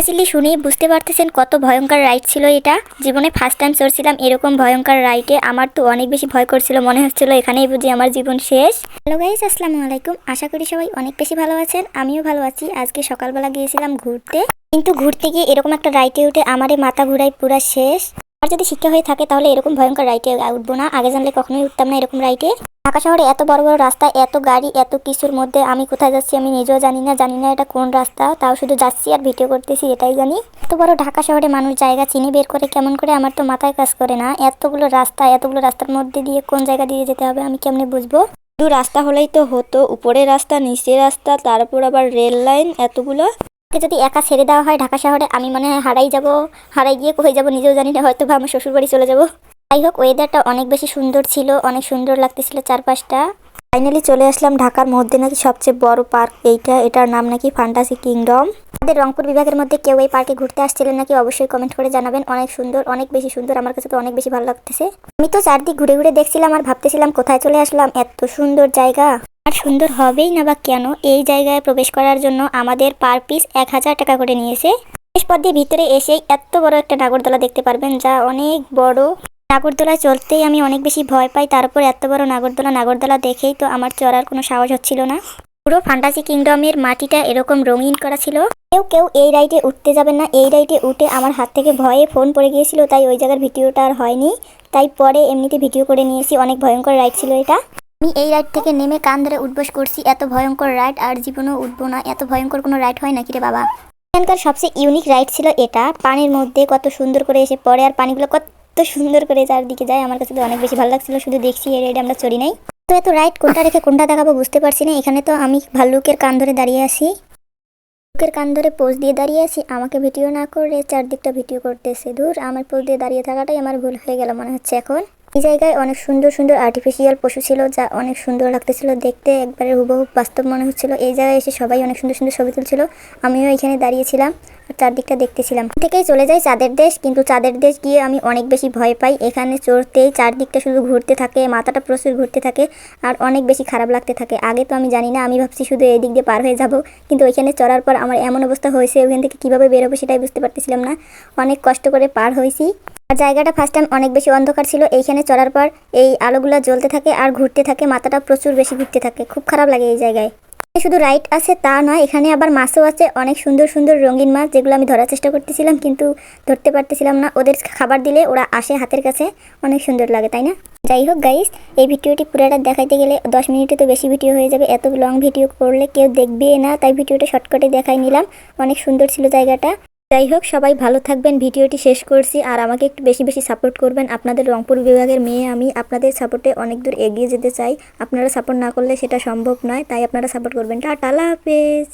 আসলে শুনেই বুঝতে পারতেছেন কত ভয়ঙ্কর রাইড ছিল এটা। জীবনে ফার্স্ট টাইম চড়ছিলাম এরকম ভয়ঙ্কর রাইডে আমার তো অনেক বেশি ভয় করছিল, মনে হচ্ছিল এখানেই বুঝি আমার জীবন শেষ। হ্যালো গাইস আসসালামু আলাইকুম। আশা করি সবাই অনেক বেশি ভালো আছেন, আমিও ভালো আছি। আজকে সকালবেলা গিয়েছিলাম ঘুরতে। কিন্তু ঘুরতে গিয়ে এরকম একটা রাইডে উঠে আমারে মাথা ঘুরাই পুরা শেষ। আর যদি শিক্ষা হয়ে থাকে, তাহলে এরকম ভয়ঙ্কর রাইডে উঠবো না। আগে জানলে কখনোই উঠতাম না এরকম রাইডে ঢাকা শহরে এত বড় বড় রাস্তা, এত গাড়ি, এত কিছুর মধ্যে আমি কোথায় যাচ্ছি আমি নিজেও জানি না জানি না এটা কোন রাস্তা, তাও শুধু যাচ্ছি আর ভিডিও করতেছি, এটাই জানি। এত বড় ঢাকা শহরে মানুষ জায়গা চিনি বের করে কেমন করে আমার তো মাথায় কাজ করে না। এতগুলো রাস্তা, এতগুলো রাস্তার মধ্যে দিয়ে কোন জায়গা দিয়ে যেতে হবে আমি কেমনে বুঝব? শুধু রাস্তা হলেই তো হতো উপরে রাস্তা নিচে রাস্তা, তারপর আবার রেল লাইন, এতগুলো। আমাকে যদি একা ছেড়ে দেওয়া হয় ঢাকা শহরে, আমি মনে হয় হারাই যাব, হারাই গিয়ে কোথায় যাব নিজেও জানি না, হয়তো বা আমার শ্বশুরবাড়ি চলে যাব। যাই হোক ওয়েদারটা অনেক বেশি সুন্দর ছিল, অনেক সুন্দর লাগতেছিল চারপাশটা। ফাইনালি চলে আসলাম ঢাকার মধ্যে নাকি সবচেয়ে বড় পার্ক এইটা। এটার নাম নাকি ফান্টাসি কিংডম আমাদের রংপুর বিভাগের মধ্যে কেউ এই পার্কে ঘুরতে আসছিলেন নাকি অবশ্যই কমেন্ট করে জানাবেন। অনেক সুন্দর, অনেক বেশি সুন্দর, আমার কাছে তো অনেক বেশি ভালো লাগতেছে। আমি তো চারদিক ঘুরে ঘুরে দেখছিলাম আর ভাবতেছিলাম কোথায় চলে আসলাম। এত সুন্দর জায়গা। আর সুন্দর হবেই না বা কেন? এই জায়গায় প্রবেশ করার জন্য আমাদের পার পিস এক হাজার টাকা করে নিয়েছে। প্রবেশ পথ দিয়ে ভিতরে এসেই এত বড় একটা নাগরদোলা দেখতে পারবেন, যা অনেক বড়। নাগরদোলায় চলতেই আমি অনেক বেশি ভয় পাই তারপর এত বড় নাগরদোলা নাগরদোলা দেখেই তো আমার চড়ার কোনো সাহস হচ্ছিল না। পুরো ফান্টাসি কিংডমের মাটিটা এরকম রঙিন করা ছিল। কেউ কেউ এই রাইডে উঠতে যাবেন না, এই রাইডে উঠে আমার হাত থেকে ভয়ে ফোন পড়ে গিয়েছিল, তাই ওই জায়গার ভিডিওটা আর হয়নি। তাই পরে এমনিতে ভিডিও করে নিয়েছি, অনেক ভয়ঙ্কর রাইড ছিল এটা। আমি এই রাইড থেকে নেমে কান ধরে উঠবস করছি, এত ভয়ঙ্কর রাইড আর জীবনেও উঠবো না, এত ভয়ঙ্কর কোনো রাইড হয় নাকি রে বাবা? এখানকার সবচেয়ে ইউনিক রাইড ছিল এটা, পানির মধ্যে কত সুন্দর করে এসে পড়ে, আর পানিগুলো কত সুন্দর করে চারদিকে যায়, আমার কাছে তো অনেক বেশি ভালো লাগছিল, শুধু দেখছি এর রাইডে আমরা চড়ি নাই। তো এত রাইড কোনটা রেখে কোনটা দেখাবো বুঝতে পারছি না, এখানে তো আমি ভাল্লুকের কান ধরে দাঁড়িয়ে আছি। ভাল্লুকের কান ধরে পোজ দিয়ে দাঁড়িয়ে আছি, আমাকে ভিডিও না করে চারদিকটা ভিডিও করতেছে। দূর আমার পোজ দিয়ে দাঁড়িয়ে থাকাটাই আমার ভুল হয়ে গেল মনে হচ্ছে এখন। এই জায়গায় অনেক সুন্দর সুন্দর আর্টিফিশিয়াল পশু ছিল যা অনেক সুন্দর লাগতেছিল। দেখতে একবারে হুবহু বাস্তব মনে হচ্ছিল। এই জায়গায় এসে সবাই অনেক সুন্দর সুন্দর ছবি তুলছিল। আমিও এখানে দাঁড়িয়েছিলাম আর চারদিকটা দেখতেছিলাম। থেকেই চলে যাই চাঁদের দেশ, কিন্তু চাঁদের দেশ গিয়ে আমি অনেক বেশি ভয় পাই। এখানে চড়তেই চারদিকটা শুধু ঘুরতে থাকে, মাথাটা প্রচুর ঘুরতে থাকে আর অনেক বেশি খারাপ লাগতে থাকে। আগে তো আমি জানি না, আমি ভাবছি শুধু এই দিক দিয়ে পার হয়ে যাব, কিন্তু ওইখানে চড়ার পর আমার এমন অবস্থা হয়েছে ওইখান থেকে কীভাবে বেরোবো সেটাই বুঝতে পারতেছিলাম না। অনেক কষ্ট করে পার হয়েছি। আর জায়গাটা ফার্স্ট টাইম অনেক বেশি অন্ধকার ছিল। এইখানে চড়ার পর এই আলোগুলো জ্বলতে থাকে আর ঘুরতে থাকে, মাথাটা প্রচুর বেশি ঘুরতে থাকে। খুব খারাপ লাগে এই জায়গায়। শুধু রাইট আছে, তা নয়, এখানে আবার মাছও আছে। অনেক সুন্দর সুন্দর রঙিন মাছ, যেগুলো আমি ধরার চেষ্টা করতেছিলাম, কিন্তু ধরতে পারতেছিলাম না। ওদের খাবার দিলে ওরা আসে হাতের কাছে। অনেক সুন্দর লাগে, তাই না? যাই হোক গাইস এই ভিডিওটি পুরোটা দেখাইতে গেলে দশ মিনিটে তো বেশি ভিডিও হয়ে যাবে। এত লং ভিডিও করলে কেউ দেখবে না, তাই ভিডিওটা শর্টকাটে দেখাই নিলাম। অনেক সুন্দর ছিল জায়গাটা। যাই হোক, সবাই ভালো থাকবেন। ভিডিওটি শেষ করছি। আর আমাকে একটু বেশি বেশি সাপোর্ট করবেন। আপনাদের রংপুর বিভাগের মেয়ে আমি আপনাদের সাপোর্টে অনেক দূর এগিয়ে যেতে চাই। আপনারা সাপোর্ট না করলে সেটা সম্ভব নয়, তাই আপনারা সাপোর্ট করবেন। টাটা, আল্লাহ হাফেজ।